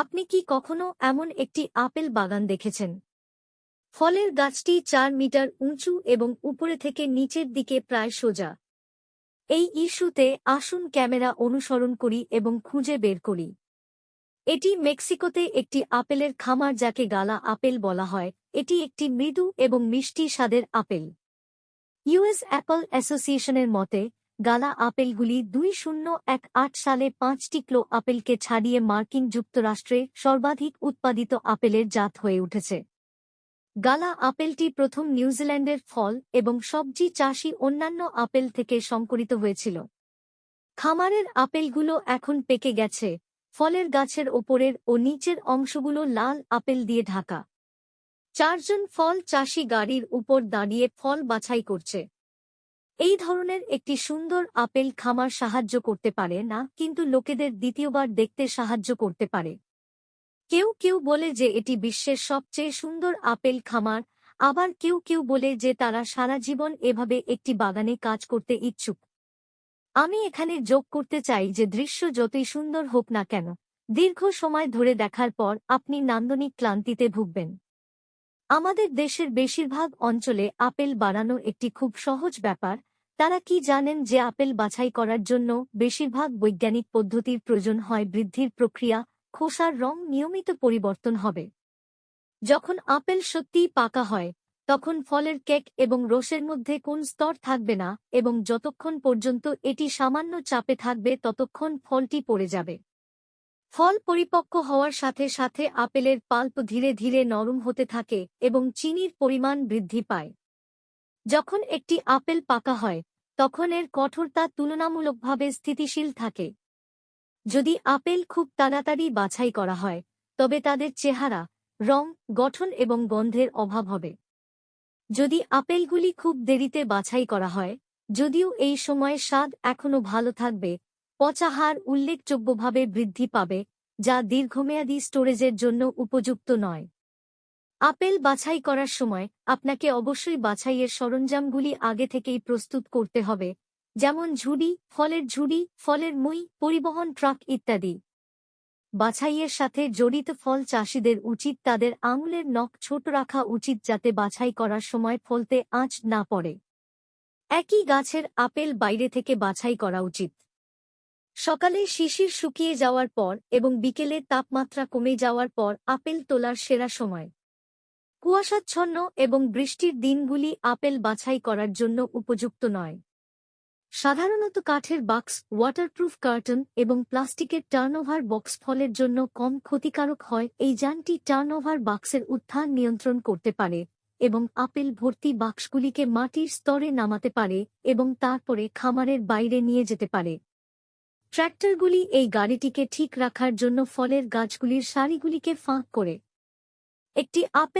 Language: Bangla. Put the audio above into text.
আপনি কি কখনো এমন একটি আপেল বাগান দেখেছেন? ফলের গাছটি চার মিটার উঁচু এবং উপরে থেকে নিচের দিকে প্রায় সোজা। এই ইস্যুতে আসুন ক্যামেরা অনুসরণ করি এবং খুঁজে বের করি। এটি মেক্সিকোতে একটি আপেলের খামার যাকে গালা আপেল বলা হয়। এটি একটি মৃদু এবং মিষ্টি স্বাদের আপেল। ইউএস অ্যাপল অ্যাসোসিয়েশনের মতে গালা আপেলগুলি দুই শূন্য এক আট সালে পাঁচটি ক্লো আপেলকে ছাড়িয়ে মার্কিন যুক্তরাষ্ট্রে সর্বাধিক উৎপাদিত আপেলের জাত হয়ে উঠেছে। গালা আপেলটি প্রথম নিউজিল্যান্ডের ফল এবং সবজি চাষি অন্যান্য আপেল থেকে সংকরিত হয়েছিল। খামারের আপেলগুলো এখন পেকে গেছে, ফলের গাছের ওপরের ও নিচের অংশগুলো লাল আপেল দিয়ে ঢাকা। চারজন ফল চাষি গাড়ির উপর দাঁড়িয়ে ফল বাছাই করছে। এই ধরনের একটি সুন্দর আপেল খামার সাহায্য করতে পারে না, কিন্তু লোকেদের দ্বিতীয়বার দেখতে সাহায্য করতে পারে। কেউ কেউ বলে যে এটি বিশ্বের সবচেয়ে সুন্দর আপেল খামার, আবার কেউ কেউ বলে যে তারা সারা জীবন এভাবে একটি বাগানে কাজ করতে ইচ্ছুক। আমি এখানে যোগ করতে চাই যে দৃশ্য যতই সুন্দর হোক না কেন, দীর্ঘ সময় ধরে দেখার পর আপনি নান্দনিক ক্লান্তিতে ভুগবেন। আমাদের দেশের বেশিরভাগ অঞ্চলে আপেল বানানো একটি খুব সহজ ব্যাপার। তারা কি জানেন যে আপেল বাছাই করার জন্য বেশিরভাগ বৈজ্ঞানিক পদ্ধতির প্রয়োজন হয় বৃদ্ধির প্রক্রিয়া, খোসার রং নিয়মিত পরিবর্তন হবে। যখন আপেল সত্যিই পাকা হয়, তখন ফলের কেক এবং রসের মধ্যে কোন স্তর থাকবে না এবং যতক্ষণ পর্যন্ত এটি সামান্য চাপে থাকবে ততক্ষণ ফলটি পড়ে যাবে। ফল পরিপক্ক হওয়ার সাথে সাথে আপেলের পাল্প ধীরে ধীরে নরম হতে থাকে এবং চিনির পরিমাণ বৃদ্ধি পায়। যখন একটি আপেল পাকা হয়, তখন এর কঠোরতা তুলনামূলকভাবে স্থিতিশীল থাকে। যদি আপেল খুব তাড়াতাড়ি বাছাই করা হয়, তবে তাদের চেহারা, রং, গঠন এবং গন্ধের অভাব হবে। যদি আপেলগুলি খুব দেরিতে বাছাই করা হয়, যদিও এই সময়ে স্বাদ এখনও ভালো থাকবে পচা হার উল্লেখযোগ্যভাবে বৃদ্ধি পাবে, যা দীর্ঘমেয়াদী স্টোরেজের জন্য উপযুক্ত নয়। আপেল বাছাই করার সময় আপনাকে অবশ্যই বাছাইয়ের সরঞ্জামগুলি আগে থেকেই প্রস্তুত করতে হবে, যেমন ঝুড়ি, ফলের ঝুড়ি, ফলের মুই, পরিবহন ট্রাক ইত্যাদি। বাছাইয়ের সাথে জড়িত ফল চাষিদের উচিত তাদের আঙুলের নখ ছোট রাখা উচিত যাতে বাছাই করার সময় ফলতে আঁচ না পড়ে। একই গাছের আপেল বাইরে থেকে বাছাই করা উচিত। সকালে শিশির শুকিয়ে যাওয়ার পর এবং বিকেলে তাপমাত্রা কমে যাওয়ার পর আপেল তোলার সেরা সময়। কুয়াশাচ্ছন্ন এবং বৃষ্টির দিনগুলি আপেল বাছাই করার জন্য উপযুক্ত নয়। সাধারণত কাঠের বাক্স ওয়াটারপ্রুফ কার্টন এবং প্লাস্টিকের টার্নওভার বক্স ফলের জন্য কম ক্ষতিকারক হয়। এই যানটি টার্নওভার বাক্সের উত্থান নিয়ন্ত্রণ করতে পারে এবং আপেল ভর্তি বাক্সগুলিকে মাটির স্তরে নামাতে পারে এবং তারপরে খামারের বাইরে নিয়ে যেতে পারে। ট্র্যাক্টরগুলি এই গাড়িটিকে ঠিক রাখার জন্য ফলের গাছগুলির সারিগুলিকে ফাঁক করে। একটি আপেল